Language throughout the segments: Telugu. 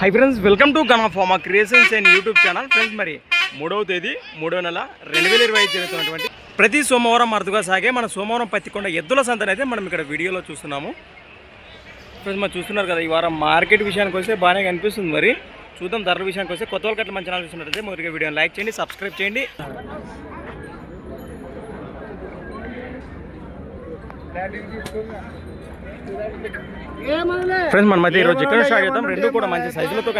Hi friends welcome to Gana pharma creations and YouTube channel friends మరి మూడవ తేదీ మూడో నెల రెండు వేల ఇరవై ఐదు జరుగుతున్నటువంటి ప్రతి సోమవారం అరుదుగా సాగే మన సోమవారం పత్తికొండ ఎద్దుల సంతని అయితే మనం ఇక్కడ వీడియోలో చూస్తున్నాము. ఫ్రెండ్స్ మనం చూస్తున్నారు కదా ఈ వారం మార్కెట్ విషయానికి వస్తే బాగానే కనిపిస్తుంది మరి. చూద్దాం ధరల విషయానికి వస్తే కొత్త వాళ్ళకి అట్లా మంచి ఛానల్ చూస్తున్నట్టయితే మొదటిగా వీడియోని లైక్ చేయండి సబ్స్క్రైబ్ చేయండి. ఫ్రెండ్స్ మన మధ్య ఈరోజు చికెన్ స్టార్ట్ చేద్దాం? రెండు కూడా మంచి సైజులతో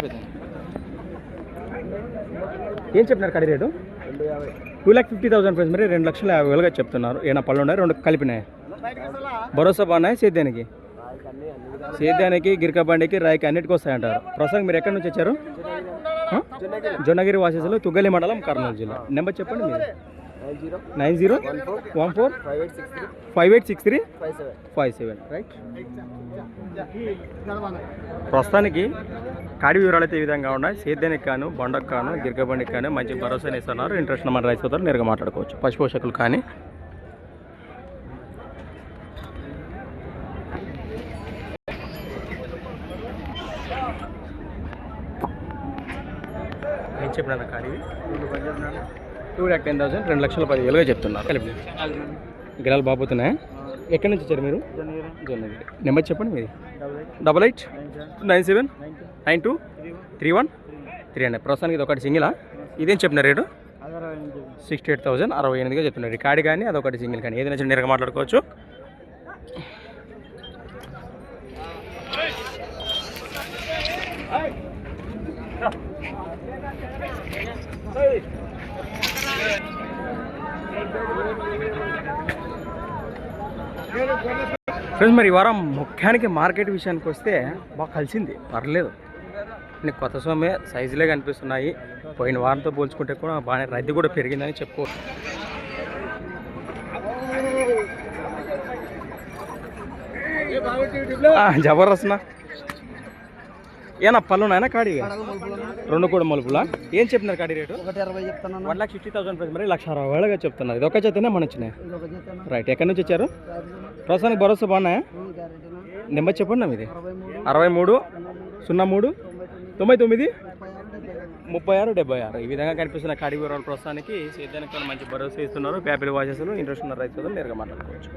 ఏం చెప్తున్నారు కడి rate? Two lakh fifty thousand friends మరి రెండు లక్షల యాభై వేలుగా చెప్తున్నారు. ఏమైనా పళ్ళు ఉన్నాయి? రెండు కలిపినాయి. భరోసా బాగున్నాయి సేద్యానికి? సేద్యానికి గిరికబండికి రాయికి అన్నిటికీ వస్తాయంటారు. ప్రస్తుతం మీరు ఎక్కడి నుంచి వచ్చారు? జొన్నగిరి. వాసేసులు తుగ్గలి మండలం కర్నూలు జిల్లా. నెంబర్ చెప్పండి మీరు. Nine zero one four five eight six three five seven right ప్రస్తుతానికి కాడి వివరాలు అయితే ఈ విధంగా ఉన్నాయి. సేద్యానికి కాను బొండకు కాను గిరికబండికి కానీ మంచి భరోసాని ఇస్తున్నారు. ఇంట్రెస్ట్ మన రైతు సోదరులు నేరుగా మాట్లాడుకోవచ్చు. పశు పోషకులు కానీ. ఏం చెప్పినారు కాడి టూ ల్యాక్ టెన్ థౌసండ్ రెండు లక్షల పదివేలుగా చెప్తున్నారు. గిరాలు బాబోతున్నాయా ఎక్కడి నుంచి వచ్చారు మీరు? జొన్నగిరి. నెంబర్ చెప్పండి మీది. Double eight. Nine seven. Nine two. Three one. Three hundred ప్రస్తుతానికి ఇది ఒకటి సింగిలా? ఇదేం చెప్పిన రేటు? సిక్స్టీ ఎయిట్ థౌసండ్ అరవై ఎనిమిదిగా చెప్తున్నారు ఈ కాడి కానీ అదొకటి సింగిల్ కానీ. ఏదైనా చిన్న నేరుగా మాట్లాడుకోవచ్చు ఫ్రెండ్స్ మరి ఈ వారం ముఖ్యానికి మార్కెట్ విషయానికి వస్తే బాగా కలిసింది. పర్లేదు. నేను కొత్త సొమ్మే సైజులే కనిపిస్తున్నాయి. పోయిన వారంతో పోల్చుకుంటే కూడా బాగానే రద్దీ కూడా పెరిగిందని చెప్పుకోవచ్చు ఆ, జబర్దస్త్ ఏనా పళ్ళు నాయన కాడి రెండు కూడా మలుపులా? ఏం చెప్పినారు కాడి rate? One lakh fifty thousand price మరి లక్ష అరవై వేలుగా చెప్తున్నారు. ఇది ఒక చేతనే మన వచ్చినాయి రైట్ ఎక్కడి నుంచి వచ్చారు? ప్రస్తుతానికి భరోసా బాగున్నాయా? నెంబర్ చెప్పండి మీది అరవై మూడు. సున్నా మూడు తొంభై తొమ్మిది ముప్పై ఆరు డెబ్బై ఆరు. ఈ విధంగా కనిపిస్తున్న కాడి వివరాలు ప్రస్తుతానికి సేద్యానికి మంచి భరోసా ఇస్తున్నారు. పేపర్ వాచెస్లు ఇంట్రెస్ట్ ఉన్న రైతులు నేరుగా మాట్లాడుకోవచ్చు.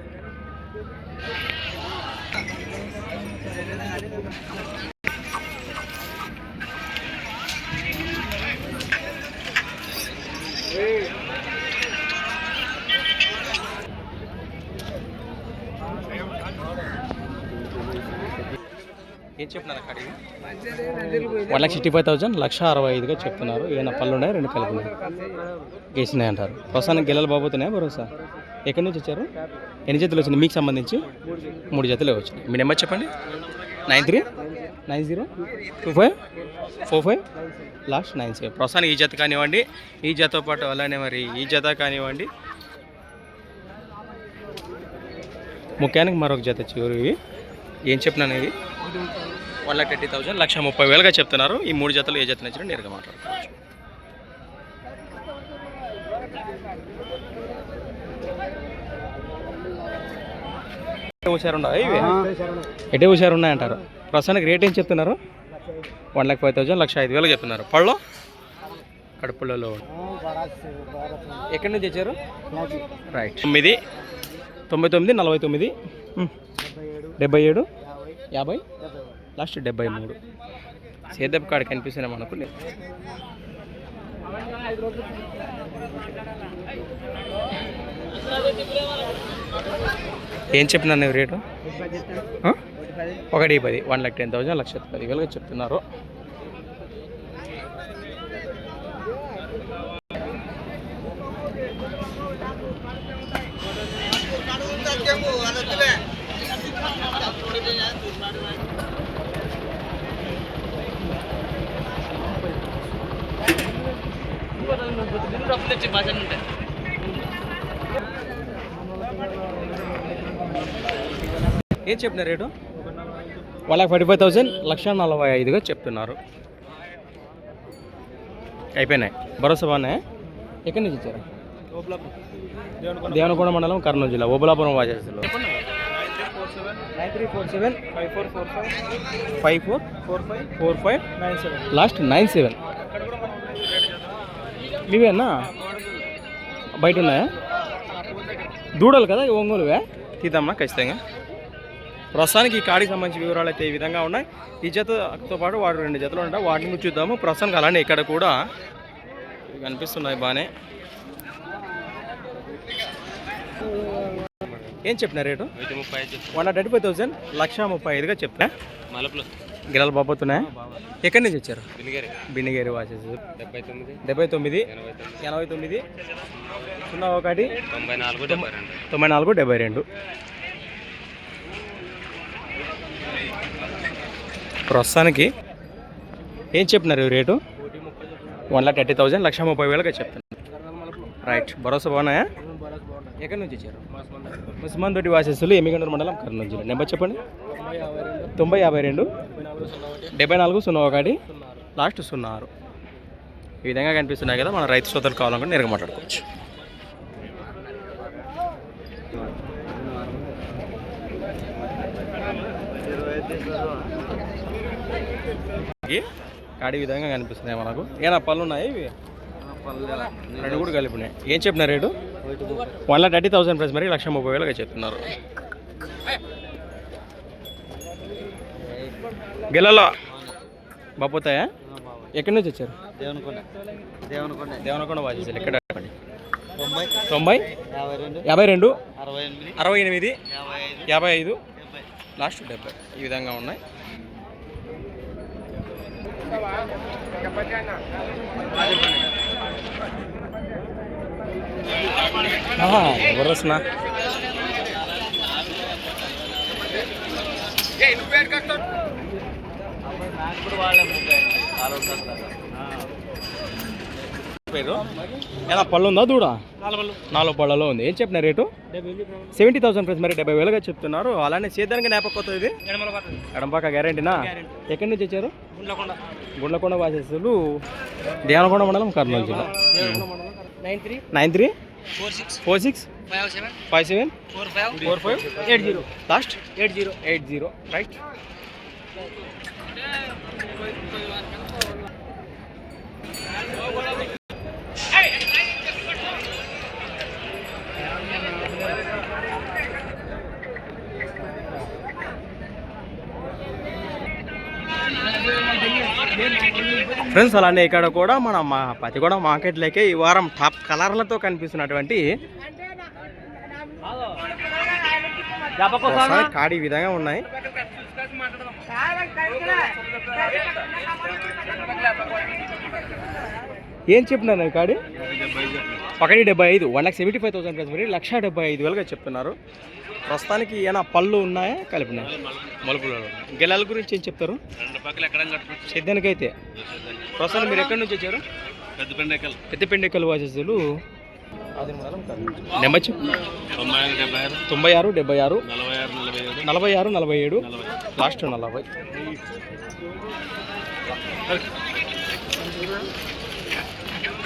ఏం చెప్తున్నారు one lakh sixty five thousand లక్ష అరవై ఐదుగా చెప్తున్నారు. ఏమైనా పళ్ళు ఉన్నాయి? రెండు కలిపి ఉన్నాయి. అంటారు ప్రస్తుతానికి గెలలు బాబోతున్నాయి భరోసా? ఎక్కడి నుంచి వచ్చారు? ఎన్ని జతలు వచ్చినాయి? మీకు సంబంధించి మూడు జతలే వచ్చినాయి. మీ నెంబర్ చెప్పండి. Nine three? Nine zero? Two five? Four five? Last nine seven ప్రస్తుతానికి ఈ జత కానివ్వండి. ఈ జతతో పాటు అలానే మరి ఈ జత కానివ్వండి. ముఖ్యానికి మరొక జత చివరి ఏం చెప్పినాను ఇవి వన్ లాక్ థర్టీ థౌసండ్ లక్ష ముప్పై వేలుగా చెప్తున్నారు. ఈ మూడు జతలు ఏ జత నచ్చినా నేరుగా మాట్లాడుకోవచ్చు. హుషారు ఉండవు ఇవి? ఎటే హుషారు ఉన్నాయంటారు? ప్రస్తుతానికి రేట్ ఏం చెప్తున్నారు? వన్ లాక్ ఫైవ్ థౌసండ్ లక్ష ఐదు వేలు చెప్తున్నారు. పళ్ళు? కడుపులలో. ఎక్కడి నుంచి వచ్చారు రైట్. తొమ్మిది. తొంభై తొమ్మిది నలభై తొమ్మిది. డెబ్బై ఏడు? యాభై? లాస్ట్ డెబ్బై మూడు. సేదపు కాడ కనిపిస్తున్నాయి మనకు. ఏం చెప్పినా నువ్వు రేటు? ఒకటి పది వన్ లాక్ టెన్ థౌసండ్ లక్ష పది వేలుగా చెప్తున్నారు ఏం చెప్పిన rate? One lakh forty five thousand లక్ష నలభై ఐదుగా చెప్తున్నారు. అయిపోయినాయి. భరోసా బాగున్నాయి? ఎక్కడి నుంచి ఇచ్చారు దేవనకొండ మండలం కర్నూలు జిల్లా Obulapuram వాచేస్తులు nine three four seven. Five four four five five four four. Five four five. Nine seven. Last nine seven. మీవేనా? బయట ఉన్నాయా దూడలు కదా ఈ ఒంగోలువే? తీద్దామా ఖచ్చితంగా. ప్రస్తుతానికి ఈ కాడికి సంబంధించిన వివరాలు అయితే ఈ విధంగా ఉన్నాయి. ఈ జతతో పాటు వాడు రెండు జతలు ఉంటాయి వాటిని కూడా చూద్దాము. ప్రస్తుతానికి అలానే ఇక్కడ కూడా కనిపిస్తున్నాయి బాగానే ఏం చెప్పిన రేటు? ముప్పై వన్ థర్టీ ఫైవ్ థౌసండ్ లక్ష ముప్పై ఐదుగా చెప్తా మలపులు గిరాలు బాబోతున్నాయా ఎక్కడి నుంచి వచ్చారు? బిన్నగేరి వాసెస్ డెబ్బై తొమ్మిది. డెబ్బై తొమ్మిది? ఎనభై తొమ్మిది. సున్నా ఒకటి? తొంభై నాలుగు డెబ్బై రెండు. తొంభై నాలుగు డెబ్బై రెండు. ప్రస్తుతానికి ఏం చెప్పినారు rate? One lakh thirty thousand లక్ష ముప్పై వేలుగా చెప్తున్నారు. రైట్. భరోసా బాగున్నాయా? ఎక్కడి నుంచి వచ్చారు? ముస్మాన్ తోటి వాసెస్సులు ఎమ్మిగండూరు మండలం కర్నూలు జిల్లా. నెంబర్ చెప్పండి. తొంభై యాభై రెండు. డెబ్బై నాలుగు సున్నా ఒకటి. లాస్ట్ సున్నా ఆరు ఈ విధంగా కనిపిస్తున్నాయి కదా మన రైతు సోదరులు కావాలనుకుంటే నేరుగా మాట్లాడుకోవచ్చు. కాడి విధంగా కనిపిస్తున్నాయి మనకు. ఏనా పళ్ళు ఉన్నాయి ఇవి? రెండు కూడా కలిపినాయి. ఏం చెప్పిన rate? One lakh thirty thousand price మరి లక్ష ముప్పై వేలుగా చెప్తున్నారు గిల్లలో బాపోతాయా ఎక్కడి నుంచి వచ్చారు? దేవనకొండ. దేవనకొండ. దేవనకొండ వాచేసారు ఎక్కడ? తొంభై. తొంభై? యాభై రెండు. అరవై ఎనిమిది. యాభై ఐదు. లాస్ట్ డెబ్బై. ఈ విధంగా ఉన్నాయి. ఎవరు వస్తున్నా పేరు? పళ్ళు ఉందా దూడ? నాలుగు పళ్ళలో ఉంది. ఏం చెప్పిన రేటు? సెవెంటీ థౌసండ్ ఫ్రెండ్స్ మరి డెబ్బై వేలుగా చెప్తున్నారు. అలానే సేద్యానికి నేపకొత్తది ఇది? ఎడంపాక గ్యారంటీనా ఎక్కడి నుంచి వచ్చారు? గుండ్లకొండ వాసేసులు దేవనకొండ మండలం కర్నూలు జిల్లా. Nine three four six four six five seven five seven four five four five eight zero last eight zero eight zero right friends అలానే ఇక్కడ కూడా మన మా పతిగూడ మార్కెట్లోకి ఈ వారం టాప్ కలర్లతో కనిపిస్తున్నటువంటి కాడి విధంగా ఉన్నాయి. ఏం చెప్పినారు ఈ కాడి? ఒకటి డెబ్బై ఐదు one lakh seventy five thousand price మరి లక్ష డెబ్బై ఐదు వేలుగా చెప్తున్నారు. ప్రస్తుతానికి ఏమైనా పళ్ళు ఉన్నాయా కలిపినాయి? మలుపులలో. గెలాల గురించి ఏం చెప్తారు? రెండు పక్కల ఎక్కడ కట్టుకుంటు సిద్ధానికి అయితే ప్రస్తుతానికి మీరు ఎక్కడి నుంచి వచ్చారు? పెద్ద పెండెక్కలు వాసేసులు నెంబర్ చెప్పు. తొంభై ఆరు డెబ్బై ఆరు. నలభై ఆరు నలభై ఏడు. లాస్ట్ నలభై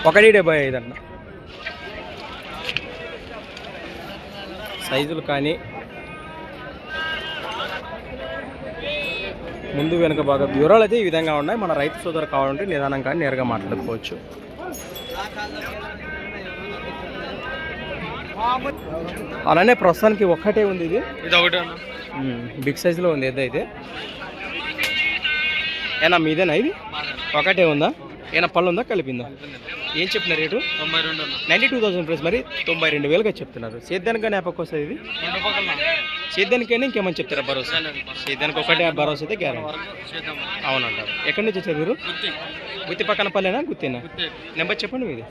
ఒకటి డెబ్బై ఐదు అన్న సైజులు కానీ ముందు వెనుక బాగా వివరాలు అయితే ఈ విధంగా ఉన్నాయి. మన రైతు సోదరు కావాలంటే నిదానం కానీ నేరుగా మాట్లాడుకోవచ్చు. అలానే ప్రస్తుతానికి ఒక్కటే ఉంది ఇది. ఇది ఒకటి బిగ్ సైజులో ఉంది ఏదైతే ఏనా మీదేనా ఇది? ఒకటే ఉందా? ఏనా పళ్ళు ఉందా కలిపిందా ఏం చెప్పిన రేటు? తొంభై రెండు నైంటీ టూ థౌసండ్ ప్రైస్. మరి తొంభై రెండు వేలుగా చెప్తున్నారు. సేద్యానికి నేపకు వస్తుంది ఇది? సేద్యానికైనా ఇంకేమని చెప్తారా భరోసా? సేద్యానికి ఒకటే భరోసా అయితే గ్యారెంటీ. అవునంటారు ఎక్కడి నుంచి వచ్చారు మీరు? గుత్తి. పక్కన పల్లెనా గుత్తినా? గుత్తి. నెంబర్ చెప్పండి మీది.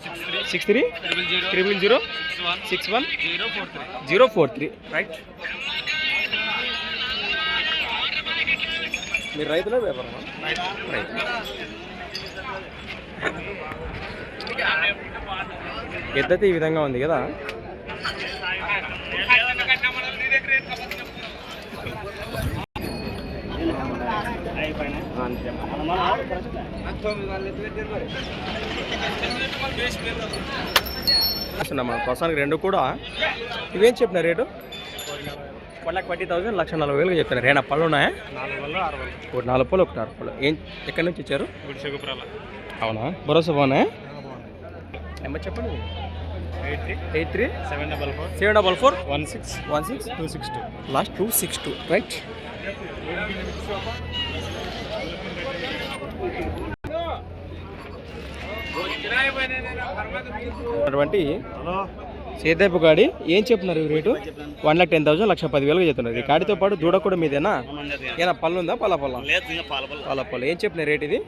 Six three. Triple zero. Triple zero? Six one. Six one? Zero four three. Zero four three. Right. మీరు రైతులే వ్యాపారమా? రైతు. ఈ విధంగా ఉంది కదా? చూస్తున్నా మన ప్రస్తుతానికి రెండు కూడా. ఇవేం చెప్పిన rate? One lakh twenty thousand లక్ష నలభై వేలుగా చెప్తున్నారు. ఏమైనా పళ్ళు ఉన్నాయా? ఒకటి నాలుగు పళ్ళు ఒకటి ఆరు పళ్ళు. ఏం ఎక్కడి నుంచి గుడిసెగుపురాల అవునా? భరోసా బాగున్నాయా? నెంబర్ చెప్పండి. Eight three eight three seven double four seven double four one six one six two six two. Last two six two. Right. అటువంటి హలో. సేదపు గాడి ఏం చెప్తున్నారు rate? One lakh ten thousand లక్ష పదివేలుగా చెప్తున్నారు. గాడితో పాటు దూడ కూడా మీదేనా? ఏనా పళ్ళు ఉందా? పళ్ళ పళ్ళ? లేదు ఇంకా పాల పల్ల పళ్ళ. ఏం చెప్పిన రేట్ ఇది?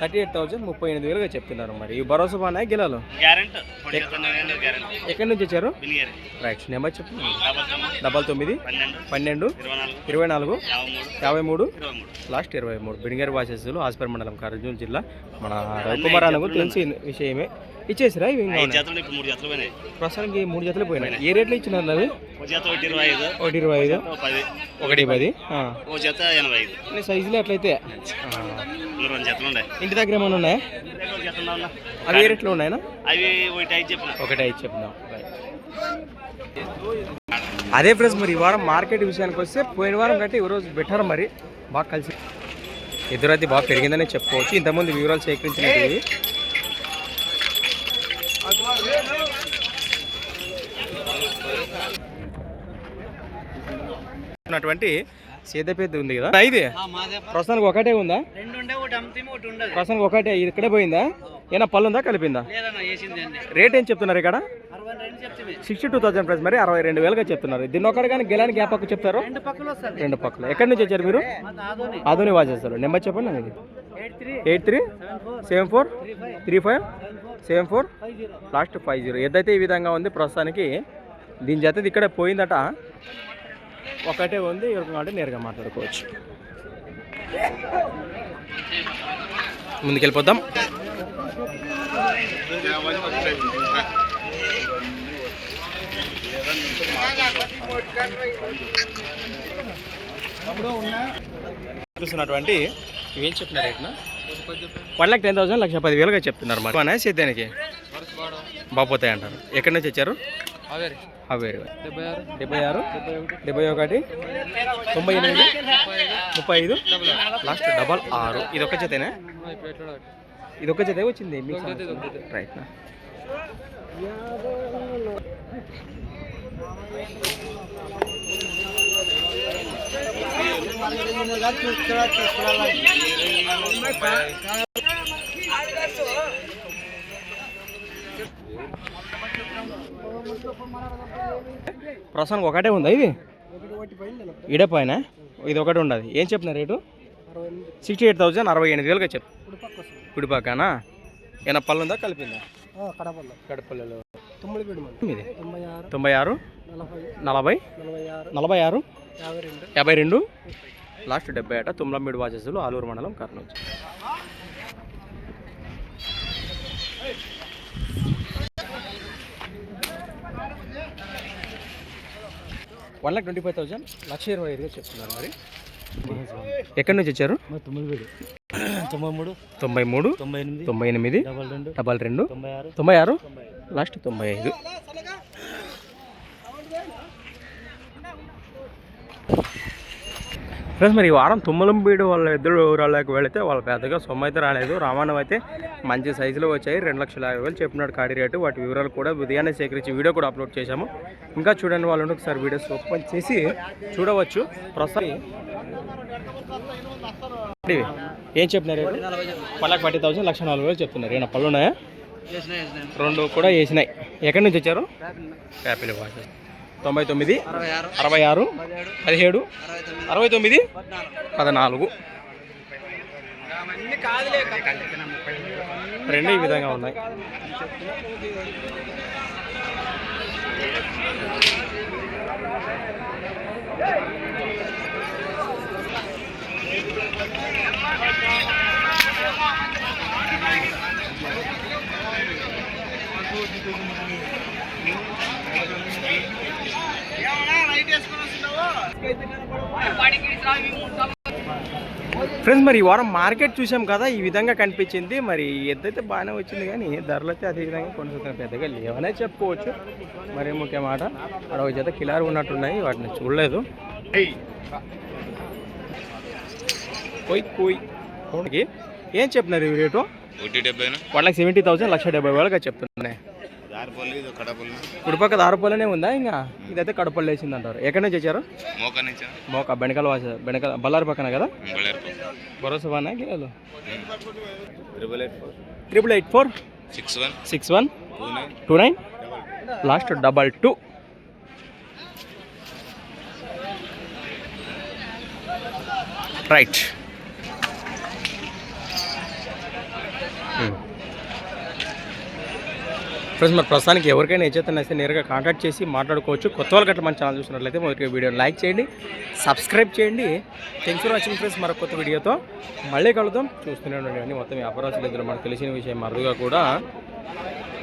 థర్టీ ఎయిట్ థౌసండ్ ముప్పై ఎనిమిది వేలుగా చెప్తున్నారు మరి. ఈ భరోసా బాగా గిలాలు ఎక్కడి నుంచి వచ్చారు? బినిగారి రైట్ నెంబర్ చెప్పు. డబల్ తొమ్మిది. పన్నెండు. ఇరవై నాలుగు. యాభై మూడు. లాస్ట్ ఇరవై మూడు. బిడిగేరు వాసెస్లు హాస్పిటల్ మండలం కర్నూలు జిల్లా. మన రవికుమార్ అన్నకు తెలిసి విషయమే. ఇచ్చేసిరా? ఇవి ఉన్నాయి? జతలు మూడు జతలు పోయినాయి. ప్రస్తుతానికి మూడు జతలు పోయినాయి. ఏ రేట్లో ఇచ్చినారు అవి? ఒకటి ఇరవై ఐదు. ఒకటి ఇరవై ఐదు. ఒక పది. ఒకటి పది. ఆ. ఒక జత ఎనభై ఐదు. సైజులు అట్లయితే. రెండు జతలు ఉన్నాయి ఇంటి దగ్గర ఏమైనా ఉన్నాయా. అవి ఏ రేట్లో ఉన్నాయనా అవి ఒకటి ఐదు చెప్పిన. ఒకటి ఐదు చెప్దాం అదే ఫ్రెండ్స్ మరి ఈ వారం మార్కెట్ విషయానికి వస్తే పోయిన వారం కంటే ఈ రోజు బెటర్ మరి. బాగా కలిసి ఎదురైతే బాగా పెరిగిందనే చెప్పుకోవచ్చు. ఇంతకుముందు వివరాలు సేకరించినవి. ఉన్నటువంటి సేదపేద ఉంది కదా? ఇది. ప్రస్తుతానికి ఒకటే ఉందా? ప్రస్తుతానికి ఒకటే ఇది ఇక్కడే పోయిందా? ఏనా పళ్ళు ఉందా కలిపిందా? రేట్ ఏం చెప్తున్నారు ఇక్కడ? సిక్స్టీ టూ థౌసండ్ ప్రైస్ మరి అరవై రెండు వేలుగా చెప్తున్నారు. దీన్ని ఒకటి కానీ గెలానికి గ్యాప్ పక్క చెప్తారు? రెండు పక్కలు వస్తుంది రెండు పక్కల. ఎక్కడి నుంచి వచ్చారు మీరు? ఆధుని వాచేస్తారు నెంబర్ చెప్పండి నాకు eight three. Seven four? Three five. Seven four? Last five zero. ఏదైతే ఈ విధంగా ఉంది ప్రస్తుతానికి దీని జత ఇక్కడ పోయిందట. ఒకటే ఉంది ఎవరికి కాబట్టి నేరుగా మాట్లాడుకోవచ్చు. ముందుకెళ్ళిపోద్దాం చూస్తున్నటువంటి ఇవేం చెప్తున్నారు రేట్నా? వన్ ల్యాక్ టెన్ థౌసండ్ లక్ష పది వేలుగా చెప్తున్నారు మరి. అనేసి సేద్యానికి? బాపోతాయి అంటారు ఎక్కడి నుంచి వచ్చారు? అవేరు డెబ్బై ఆరు? డెబ్బై ఒకటి? తొంభై ఎనిమిది? ముప్పై ఐదు? లాస్ట్ డబల్ ఆరు. ఇది ఒక జతేనా ఇది ఒక జతే వచ్చింది. రైట్ ప్రస్తుతానికి ఒకటే ఉందా ఇది? ఇడే పైన? ఇది ఒకటి ఉండదు. ఏం చెప్పిన రేటు? సిక్స్టీ ఎయిట్ థౌసండ్ అరవై ఎనిమిది వేలుగా చెప్పు. కుడిపాకనా ఏమైనా పళ్ళు ఉందా కలిపిందా కడపల్లో. కడపల్లలో. తొంభై ఆరు. నలభై. నలభై? ఆరు. యాభై రెండు. యాభై రెండు? లాస్ట్ డెబ్బై ఏట తుమ్లంబీడు వాచెస్లు ఆలూరు మండలం Kurnool. One lakh twenty five thousand లక్ష ఇరవై ఐదుగా చెప్తున్నారు మరి. ఎక్కడి నుంచి వచ్చారు? తొంభై మూడు తొంభై మూడు తొంభై ఎనిమిది తొంభై ఎనిమిది డబల్ రెండు తొంభై ఆరు లాస్ట్ తొంభై ఐదు. ఫ్రెండ్స్ మరి ఈ వారం తుమ్మలంబీడు వాళ్ళ ఇద్దరు ఊరాళ్ళకి వెళితే వాళ్ళ పెద్దగా సొమ్ము అయితే రాలేదు. రామాయణం అయితే మంచి సైజులో వచ్చాయి. రెండు లక్షల యాభై వేలు చెప్పినాడు కాడి రేటు. వాటి వివరాలు కూడా ఉదయాన్నే సేకరించి వీడియో కూడా అప్లోడ్ చేశాము. ఇంకా చూడండి వాళ్ళు ఒకసారి వీడియోస్ ఓపెన్ చేసి చూడవచ్చు. ప్రస్తుతం. ఏం చెప్పినారు? లాక్ ఫార్టీ థౌసండ్ లక్ష నాలుగు వేలు చెప్తున్నారు. ఏమైనా పళ్ళు ఉన్నాయా? రెండు కూడా వేసినాయి. ఎక్కడి నుంచి వచ్చారు? యాపిల్ వాచ్ తొంభై తొమ్మిది అరవై ఆరు పదిహేడు అరవై తొమ్మిది పద్నాలుగు. రెండు ఈ విధంగా ఉన్నాయి. Thank you. ఫ్రెండ్స్ మరి ఈ వారం మార్కెట్ చూసాం కదా ఈ విధంగా కనిపించింది. మరి ఎద్దైతే బాగానే వచ్చింది కానీ ధరలు అయితే అదే విధంగా కొనుక్కున్నాయి పెద్దగా లేవనే చెప్పుకోవచ్చు. మరి ముఖ్యమాట అక్కడ ఒక జత కిలారు ఉన్నట్టున్నాయి వాటిని చూడలేదు. పోయి పోయి ఏం చెప్పినారు ఈ రేటు? వాళ్ళకి సెవెంటీ థౌసండ్ లక్ష డెబ్బై వేలుగా చెప్తున్నాయి కుడిపక్క దారుపల్లనే ఉందా ఇంకా? ఇదైతే కడపల్లి వేసింది అంటారు ఎక్కడి నుంచి వచ్చారు? మోక బెనకల వాస బెనకల బల్లారి పక్కన కదా? భరోసా కిలోలు triple eight four six one six one two nine last double two right friends మరి ప్రస్తుతానికి ఎవరికైనా హెచ్చేతన అయితే నేరుగా కాంటాక్ట్ చేసి మాట్లాడుకోవచ్చు. కొత్త వాళ్ళు అట్లా మన ఛానల్ చూసినట్లయితే మొదటి వీడియో లైక్ చేయండి సబ్స్క్రైబ్ చేయండి. థ్యాంక్స్ ఫర్ వాచింగ్ ఫ్రెండ్స్ మరొక కొత్త వీడియోతో మళ్ళీ కలుద్దాం. చూస్తూనే ఉండండి అన్ని మొత్తం వ్యాపారాలు ఇద్దరు మనకు తెలిసిన విషయం అరుదుగా కూడా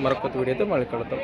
మరొక కొత్త వీడియోతో మళ్ళీ కలుద్దాం.